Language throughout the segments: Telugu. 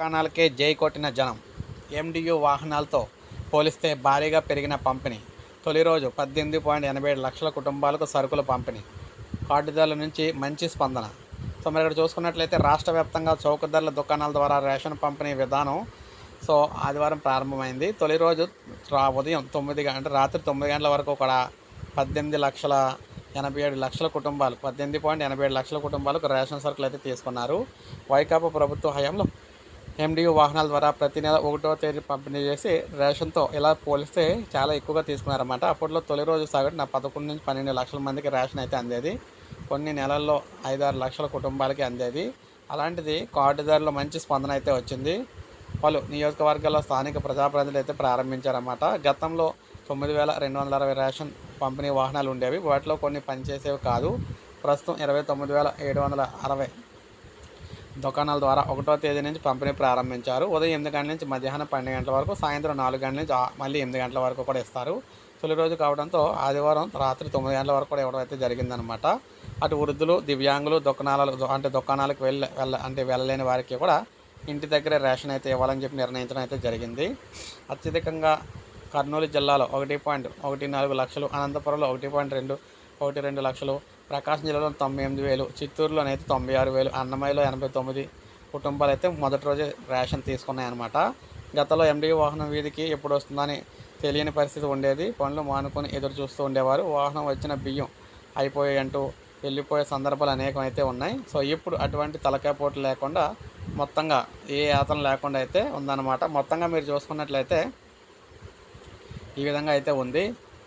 దుకాణాలకే జై కొట్టిన జనం. ఎండియు వాహనాలతో పోలిస్తే భారీగా పెరిగిన పంపిణీ. తొలి రోజు పద్దెనిమిది పాయింట్ ఎనభై ఏడు లక్షల కుటుంబాలకు సరుకుల పంపిణీ. కార్డుదారుల నుంచి మంచి స్పందన. సో మరి ఇక్కడ చూసుకున్నట్లయితే రాష్ట్ర వ్యాప్తంగా చౌకధరల దుకాణాల ద్వారా రేషన్ పంపిణీ విధానం సో ఆదివారం ప్రారంభమైంది. తొలి రోజు రా- ఉదయం తొమ్మిది గంటల అంటే రాత్రి తొమ్మిది గంటల వరకు కూడా పద్దెనిమిది లక్షల ఎనభై ఏడు లక్షల కుటుంబాలు పద్దెనిమిది పాయింట్ ఎనభై ఏడు లక్షల కుటుంబాలకు రేషన్ సరుకులు అయితే తీసుకున్నారు. వైకాపా ప్రభుత్వ హయాంలో ఎండియు వాహనాల ద్వారా ప్రతి నెల ఒకటో తేదీ పంపిణీ చేసి రేషన్తో ఇలా పోలిస్తే చాలా ఎక్కువగా తీసుకున్నారన్నమాట. అప్పట్లో తొలి రోజు సగటున పదకొండు నుంచి పన్నెండు లక్షల మందికి రేషన్ అయితే అందేది. కొన్ని నెలల్లో ఐదారు లక్షల కుటుంబాలకి అందేది. అలాంటిది కార్డుదారులో మంచి స్పందన అయితే వచ్చింది. పలు నియోజకవర్గాల్లో స్థానిక ప్రజాప్రతినిధులు అయితే ప్రారంభించారన్నమాట. గతంలో తొమ్మిది వేల రెండు వందల అరవై రేషన్ పంపిణీ వాహనాలు ఉండేవి. వాటిలో కొన్ని పనిచేసేవి కాదు. ప్రస్తుతం ఇరవై తొమ్మిది వేల ఏడు వందల అరవై దుకాణాల ద్వారా ఒకటో తేదీ నుంచి పంపిణీ ప్రారంభించారు. ఉదయం ఎనిమిది గంటల నుంచి మధ్యాహ్నం పన్నెండు గంటల వరకు సాయంత్రం నాలుగు గంటల నుంచి మళ్ళీ ఎనిమిది గంటల వరకు కూడా ఇస్తారు. తొలి రోజు కావడంతో ఆదివారం రాత్రి తొమ్మిది గంటల వరకు కూడా ఇవ్వడం అయితే జరిగిందనమాట అటు వృద్ధులు దివ్యాంగులు దుకాణాలు అంటే దుకాణాలకు వెళ్ళ వెళ్ళ అంటే వెళ్ళలేని వారికి కూడా ఇంటి దగ్గరే రేషన్ అయితే ఇవ్వాలని చెప్పి నిర్ణయించడం అయితే జరిగింది. అత్యధికంగా కర్నూలు జిల్లాలో ఒకటి పాయింట్ ఒకటి నాలుగు లక్షలు అనంతపురంలో ఒకటి పాయింట్ రెండు ఒకటి రెండు లక్షలు. ప్రకాశం జిల్లాలో తొంభై ఎనిమిది వేలు. చిత్తూరులోనైతే తొంభై ఆరు వేలు. అన్నమయ్యలో ఎనభై తొమ్మిది. కుటుంబాలు అయితే మొదటి రోజే రేషన్ తీసుకున్నాయన్నమాట. గతంలో ఎండీ వాహనం వీధికి ఎప్పుడు వస్తుందని తెలియని పరిస్థితి ఉండేది. పనులు మానుకొని ఎదురు చూస్తూ ఉండేవారు. వాహనం వచ్చిన బియ్యం అయిపోయాయంటూ వెళ్ళిపోయే సందర్భాలు అనేకం అయితే ఉన్నాయి. సో ఇప్పుడు అటువంటి తలకాపోట్లు లేకుండా మొత్తంగా ఏ యాతన లేకుండా అయితే ఉందన్నమాట. మొత్తంగా మీరు చూసుకున్నట్లయితే ఈ విధంగా అయితే ఉంది.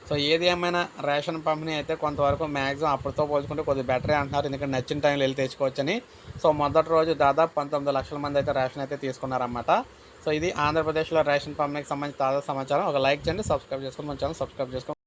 సో ఏది ఏమైనా రేషన్ పంపిణీ అయితే కొంతవరకు మ్యాక్సిమం అప్పటితో పోల్చుకుంటే కొద్దిగా బెటరే అంటున్నారు. ఎందుకంటే నచ్చిన టైంలో వెళ్ళి తెచ్చుకోవచ్చని. సో మొదటి రోజు దాదాపు పంతొమ్మిది లక్షల మంది అయితే రేషన్ అయితే తీసుకున్నారన్నమాట. సో ఇది ఆంధ్రప్రదేశ్లో రేషన్ పంపిణీకి సంబంధించి తాజా సమాచారం. ఒక లైక్ చేయండి సబ్స్క్రైబ్ చేసుకుని మన ఛానల్ సబ్స్క్రైబ్ చేసుకోండి.